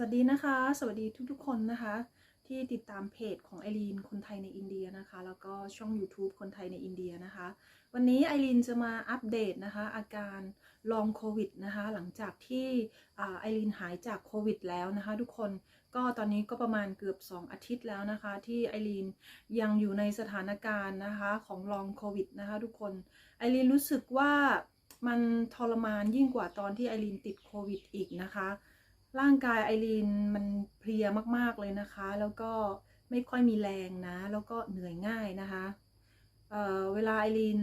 วัสดีนะคะ สวัสดีทุกๆ คนนะคะ ที่ติดตามเพจของไอรีนคนไทยในอินเดียนะคะ แล้วก็ช่อง YouTube คนไทยในอินเดียนะคะ วันนี้ไอรีนจะมาอัปเดตนะคะ อาการลองโควิดนะคะ หลังจากที่ไอรีนหายจากโควิดแล้วนะคะ ทุกคนก็ตอนนี้ก็ประมาณเกือบ 2 อาทิตย์แล้วนะคะ ที่ไอรีนยังอยู่ในสถานการณ์นะคะของลองโควิดนะคะ ทุกคนไอรีนรู้สึกว่ามันทรมานยิ่งกว่าตอนที่ไอรีนติดโควิดอีกนะคะ ร่างกายไอรีนมันเพลียมากๆเลยนะคะ แล้วก็ไม่ค่อยมีแรงนะ แล้วก็เหนื่อยง่ายนะคะเเวลาไอรีน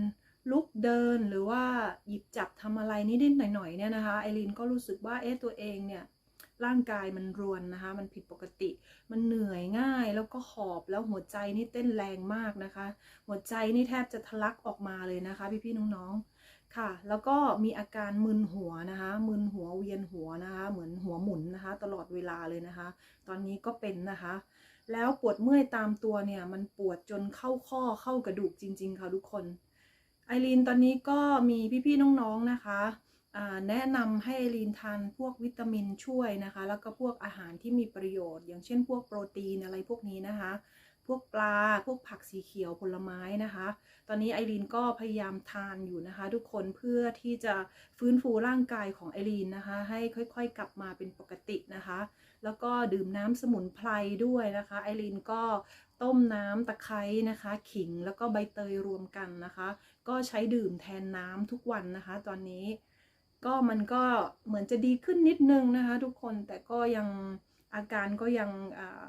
ลุกเดินหรือว่าหยิบจับทำอะไรนิดๆหน่อยๆเนี่ยนะคะไอรีนก็รู้สึกว่าเอ๊ะตัวเองเนี่ยร่างกายมันรวนนะคะ มันผิดปกติ มันเหนื่อยง่าย แล้วก็หอบแล้วหัวใจนี่เต้นแรงมากนะคะ หัวใจนี่แทบจะทะลักออกมาเลยนะคะ พี่ๆน้องๆ ค่ะ แล้วก็มีอาการมึนหัวนะคะ มึนหัวเวียนหัวนะคะ เหมือนหัวหมุนนะคะ ตลอดเวลาเลยนะคะ ตอนนี้ก็เป็นนะคะ แล้วปวดเมื่อยตามตัวเนี่ย มันปวดจนเข้าข้อเข้ากระดูกจริง ๆ ค่ะทุกคน ไอรีนตอนนี้ก็มีพี่ๆน้องๆนะคะแนะนำให้ไอรีนทานพวกวิตามินช่วยนะคะ แล้วก็พวกอาหารที่มีประโยชน์ อย่างเช่นพวกโปรตีนอะไรพวกนี้นะคะ พวกปลา พวกผักสีเขียวผลไม้นะคะ ตอนนี้ไอรีนก็พยายามทานอยู่นะคะ ทุกคนเพื่อที่จะฟื้นฟูร่างกายของไอรีนนะคะ ให้ค่อยๆ กลับมาเป็นปกตินะคะ แล้วก็ดื่มน้ำสมุนไพรด้วยนะคะไอรีนก็ต้มน้ำตะไคร้นะคะ ขิงแล้วก็ใบเตยรวมกันนะคะ ก็ใช้ดื่มแทนน้ำทุกวันนะคะ ตอนนี้ก็มันก็เหมือนจะดีขึ้นนิดนึงนะคะ ทุกคนแต่ก็ยังอาการก็ยังอ่า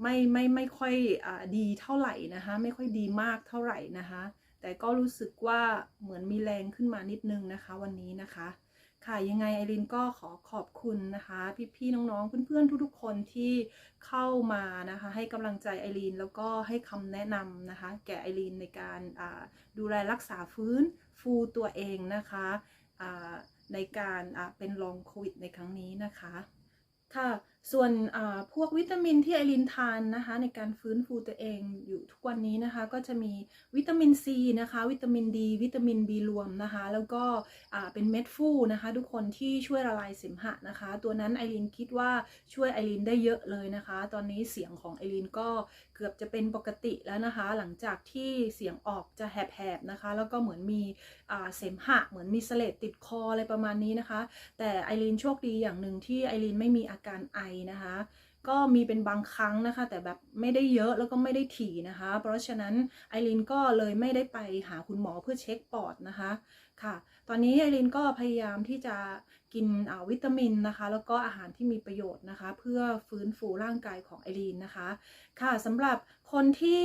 ไม่ไม่ไม่ค่อยอดีเท่าไหร่นะคะไม่ค่อยดีมากเท่าไหร่นะคะแต่ก็รู้สึกว่าเหมือนมีแรงขึ้นมานิดนึงนะคะ วันนี้นะคะ ค่ะยังไงไอรินก็ขอขอบคุณนะคะ พี่ๆน้องๆเพื่อนๆทุกๆคนที่เข้ามานะคะ ให้กำลังใจไอรีนแล้วก็ให้คำแนะนำนะคะ แก่ไอรีนในการดูแลรักษาฟื้นฟูตัวเองนะคะในการเป็นลองโควิดในครั้งนี้นะคะ ค่ะ ส่วนพวกวิตามินที่ไอรินทานนะคะในการฟื้นฟูตัวเองอยู่ทุกวันนี้นะคะก็จะมีวิตามินซีนะคะวิตามินดีวิตามินบีรวมนะคะแล้วก็เป็นเม็ดฟูนะคะทุกคนที่ช่วยละลายเสมหะนะคะ ตัวนั้นไอรินคิดว่าช่วยไอรินได้เยอะเลยนะคะ ตอนนี้เสียงของไอรินก็เกือบจะเป็นปกติแล้วนะคะ หลังจากที่เสียงออกจะแหบๆนะคะ แล้วก็เหมือนมีเสมหะ เหมือนมีเสลดติดคออะไรประมาณนี้นะคะ แต่ไอรินโชคดีอย่างหนึ่งที่ไอรินไม่มีอาการไอนะคะ ก็มีเป็นบางครั้งนะคะ แต่แบบไม่ได้เยอะแล้วก็ไม่ได้ถี่นะคะ เพราะฉะนั้นไอรินก็เลยไม่ได้ไปหาคุณหมอเพื่อเช็คปอดนะคะค่ะ ตอนนี้ไอรินก็พยายามที่จะกินวิตามินนะคะ แล้วก็อาหารที่มีประโยชน์นะคะ เพื่อฟื้นฟูร่างกายของไอรินนะคะ ค่ะสำหรับคนที่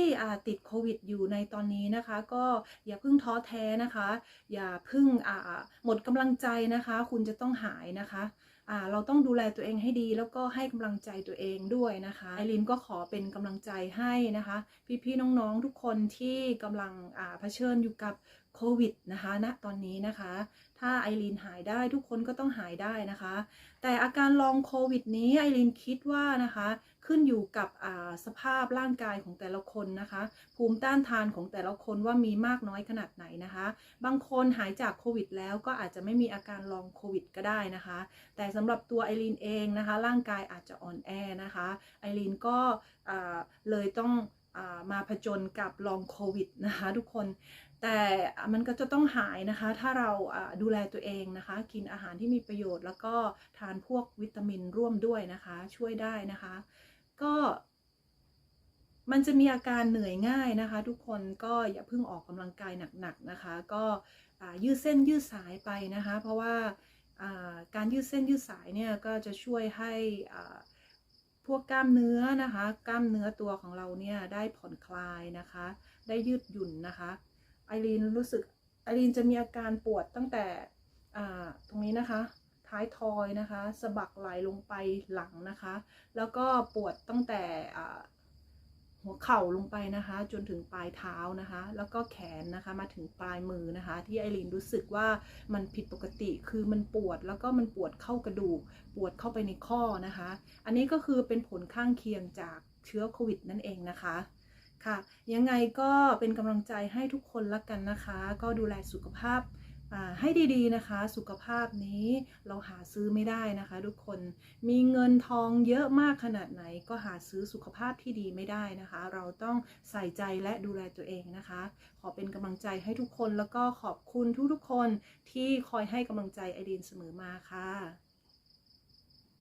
ติดโควิดอยู่ในตอนนี้นะคะ ก็อย่าเพิ่งท้อแท้นะคะ อย่าเพิ่งหมดกำลังใจนะคะ คุณจะต้องหายนะคะ เราต้องดูแลตัวเองให้ดี แล้วก็ให้กำลังใจตัวเองด้วยนะคะไอรินก็ขอเป็นกำลังใจให้นะคะ พี่ๆน้องๆทุกคนที่กำลังเผชิญอยู่กับ โควิดนะคะณนะตอนนี้นะคะ ถ้าไอรีนหายได้ทุกคนก็ต้องหายได้นะคะ แต่อาการลองโควิดนี้ไอรีนคิดว่านะคะ ขึ้นอยู่กับสภาพร่างกายของแต่ละคนนะคะ ภูมิต้านทานของแต่ละคนว่ามีมากน้อยขนาดไหนนะคะ บางคนหายจากโควิดแล้วก็อาจจะไม่มีอาการลองโควิดก็ได้นะคะ แต่สำหรับตัวไอรีนเองนะคะ ร่างกายอาจจะอ่อนแอนะคะไอรีนก็เลยต้องมาผจญกับลองโควิดนะคะทุกคน แต่มันก็จะต้องหายนะคะ ถ้าเราดูแลตัวเองนะคะ กินอาหารที่มีประโยชน์ แล้วก็ทานพวกวิตามินร่วมด้วยนะคะ ช่วยได้นะคะ ก็ มันจะมีอาการเหนื่อยง่ายนะคะ ทุกคนก็อย่าเพิ่งออกกำลังกายหนักๆนะคะ ก็ยืดเส้นยืดสายไปนะคะ เพราะว่าการยืดเส้นยืดสายเนี่ยก็จะช่วยให้พวกกล้ามเนื้อนะคะ กล้ามเนื้อตัวของเราเนี่ยได้ผ่อนคลายนะคะ ได้ยืดหยุ่นนะคะ ไอรีนรู้สึกไอรีนจะมีอาการปวดตั้งแต่ตรงนี้นะคะ ท้ายทอยนะคะสะบักไหลลงไปหลังนะคะ แล้วก็ปวดตั้งแต่หัวเข่าลงไปนะคะ จนถึงปลายเท้านะคะ แล้วก็แขนนะคะมาถึงปลายมือนะคะ ที่ไอรีนรู้สึกว่ามันผิดปกติคือมันปวดแล้วก็มันปวดเข้ากระดูก ปวดเข้าไปในข้อนะคะ อันนี้ก็คือเป็นผลข้างเคียงจากเชื้อโควิดนั่นเองนะคะ ค่ะ ยังไงก็เป็นกำลังใจให้ทุกคนละกันนะคะ ก็ดูแลสุขภาพให้ดีๆนะคะ สุขภาพนี้เราหาซื้อไม่ได้นะคะ ทุกคนมีเงินทองเยอะมากขนาดไหน ก็หาซื้อสุขภาพที่ดีไม่ได้นะคะ เราต้องใส่ใจและดูแลตัวเองนะคะ ขอเป็นกำลังใจให้ทุกคนแล้วก็ขอบคุณทุกๆคนที่คอยให้กำลังใจไอรีนเสมอมาค่ะ